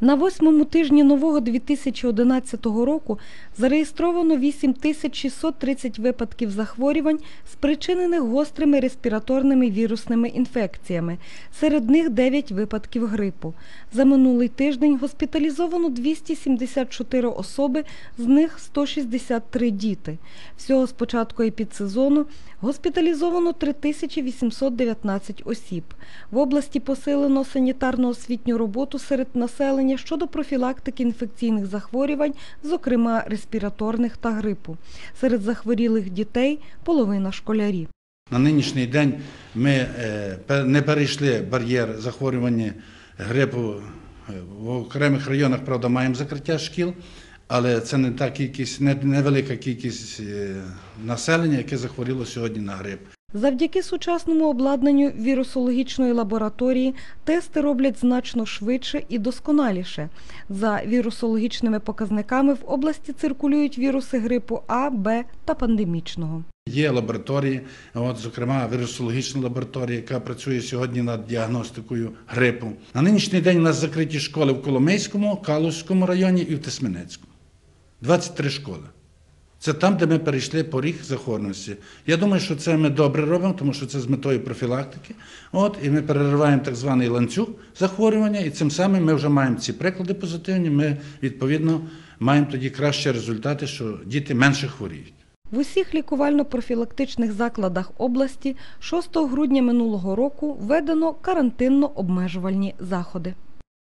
На восьмому тижні нового 2011 року зареєстровано 8630 випадків захворювань, спричинених гострими респіраторними вірусними інфекціями. Серед них 9 випадків грипу. За минулий тиждень госпіталізовано 274 особи, з них 163 діти. Всього з початку епідсезону госпіталізовано 3819 осіб. В області посилено санітарно-освітню роботу серед населення щодо профілактики інфекційних захворювань, зокрема респіраторних та грипу. Серед захворілих дітей половина школярі. На нинішній день ми е, не перейшли бар'єр захворювання грипу. Е, В окремих районах, правда, маємо закриття шкіл, але це не та кількість, невелика кількість е, населення, яке захворіло сьогодні на грип. Завдяки сучасному обладнанню вірусологічної лабораторії тести роблять значно швидше і досконаліше. За вірусологічними показниками в області циркулюють віруси грипу А, Б та пандемічного. Є лабораторії, от, зокрема вірусологічна лабораторія, яка працює сьогодні над діагностикою грипу. На нинішній день у нас закриті школи в Коломийському, Калузькому районі і в Тисменецькому. 23 школи. Це там, де ми перейшли поріг захворюваності. Я думаю, що це ми добре робимо, тому що це з метою профілактики. От, і ми перериваємо так званий ланцюг захворювання, і цим самим ми вже маємо ці приклади позитивні. Ми відповідно маємо тоді кращі результати, що діти менше хворіють. В усіх лікувально-профілактичних закладах області 6 грудня минулого року введено карантинно-обмежувальні заходи.